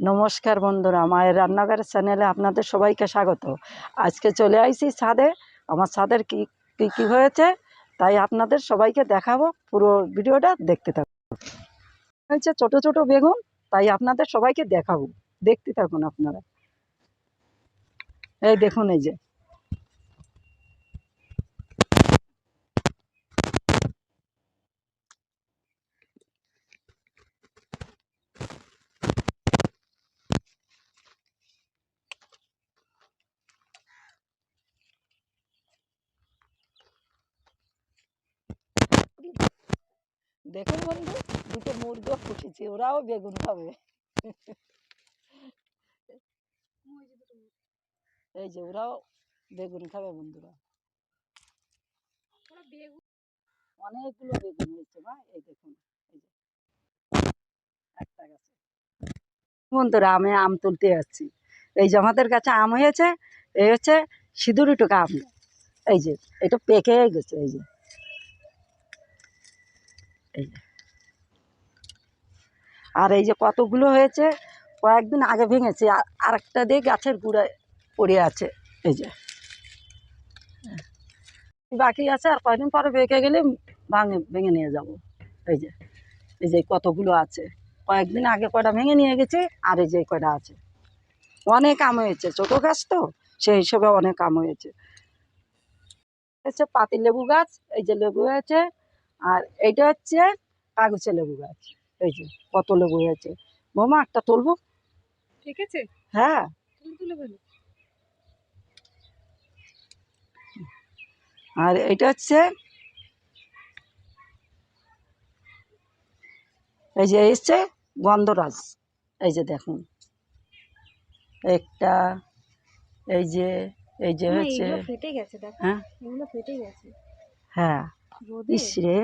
নমস্কার বন্ধুরা, মায়ের রান্নাঘরের চ্যানেলে আপনাদের সবাইকে স্বাগত। আজকে চলে আইছি ছাদে, আমার ছাদের কি, কী কী হয়েছে তাই আপনাদের সবাইকে দেখাবো, পুরো ভিডিওটা দেখতে থাকুন। হয়েছে ছোট ছোট বেগুন, তাই আপনাদের সবাইকে দেখাবো, দেখতে থাকুন আপনারা। এই দেখুন এই যে দেখুন বন্ধু, দুটো মুরগো ফুটেছে ওরাও বেগুন খাবে। এই যে ওরাও বেগুন খাবে বন্ধুরা। অনেকগুলো বেগুন হয়েছে এই দেখুন বন্ধুরা, আমি আম তুলতে যাচ্ছি। এই যে আমাদের কাছে আম হয়েছে, এই হচ্ছে সিঁদুরি টুকা আম এই যে, এটা পেকে গেছে, এই যে। এই যে। আর এই যে কতগুলো হয়েছে, কয়েকদিন আগে ভেঙেছে, আর একটা দিয়ে গাছের গুঁড়ায় পড়ে আছে, এই যে। বাকি আছে, আর কয়দিন পরে বেঁকে গেলে ভাঙে, ভেঙে নিয়ে যাব, এই যে। এই যে কতগুলো আছে, কয়েকদিন আগে কয়টা ভেঙে নিয়ে গেছে, আর এই যে কয়টা আছে। অনেক আম হয়েছে, ছোটো গাছ তো, সেই হিসেবে অনেক আম হয়েছে। হচ্ছে পাতি লেবু গাছ, এই যে লেবু হয়েছে আর এইটা হচ্ছে কাগজে লেবু গাছ। এই যে কত লেবু হয়েছে। বৌমা একটা তুলবো? ঠিক আছে। হ্যাঁ। আর এটা হচ্ছে এই যে এসছে গন্ধরাজ। এই যে দেখুন। একটা এই যে এই যে হচ্ছে হ্যাঁ। হ্যাঁ। রোদে? ইস রে।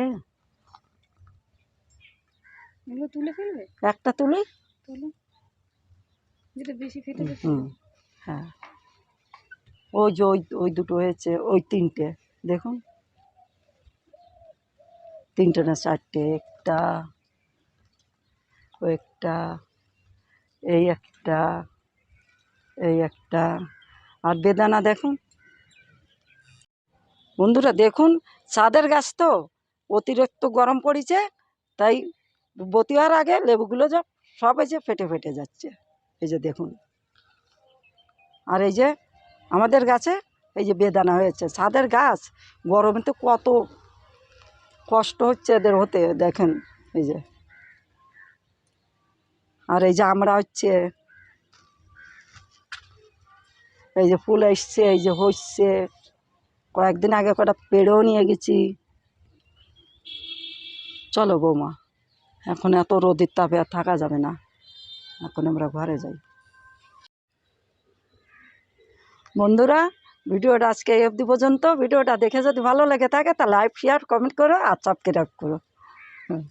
এগুলো তুলে ফেলবে? একটা তুলি। তুলে। যেটা বেশি গেছে হুম হ্যাঁ। ওই যে ওই ওই দুটো হয়েছে ওই তিনটে দেখুন। তিনটে না চারটে একটা ও একটা এই একটা এই একটা। আর বেদানা দেখুন। বন্ধুরা দেখুন চাঁদের গাছ তো অতিরিক্ত গরম পড়েছে, তাই বতি হওয়ার আগে লেবুগুলো সব এই যে ফেটে ফেটে যাচ্ছে। এই যে দেখুন। আর এই যে আমাদের গাছে এই যে বেদানা হয়েছে ছাদের গাছ গরমে তো কত কষ্ট হচ্ছে এদের হতে, দেখেন এই যে। আর এই যে আমরা হচ্ছে, এই যে ফুল এসছে, এই যে হচ্ছে কয়েকদিন আগে কটা পেড়েও নিয়ে গেছি। চলো বৌমা, এখন এত রোদের তাপে আর থাকা যাবে না। এখন আমরা ঘরে যাই। বন্ধুরা, ভিডিওটা আজকে এই অবধি পর্যন্ত। ভিডিওটা দেখে যদি ভালো লেগে থাকে তা লাইক শেয়ার কমেন্ট করো আর সাবস্ক্রাইব করো। হুম।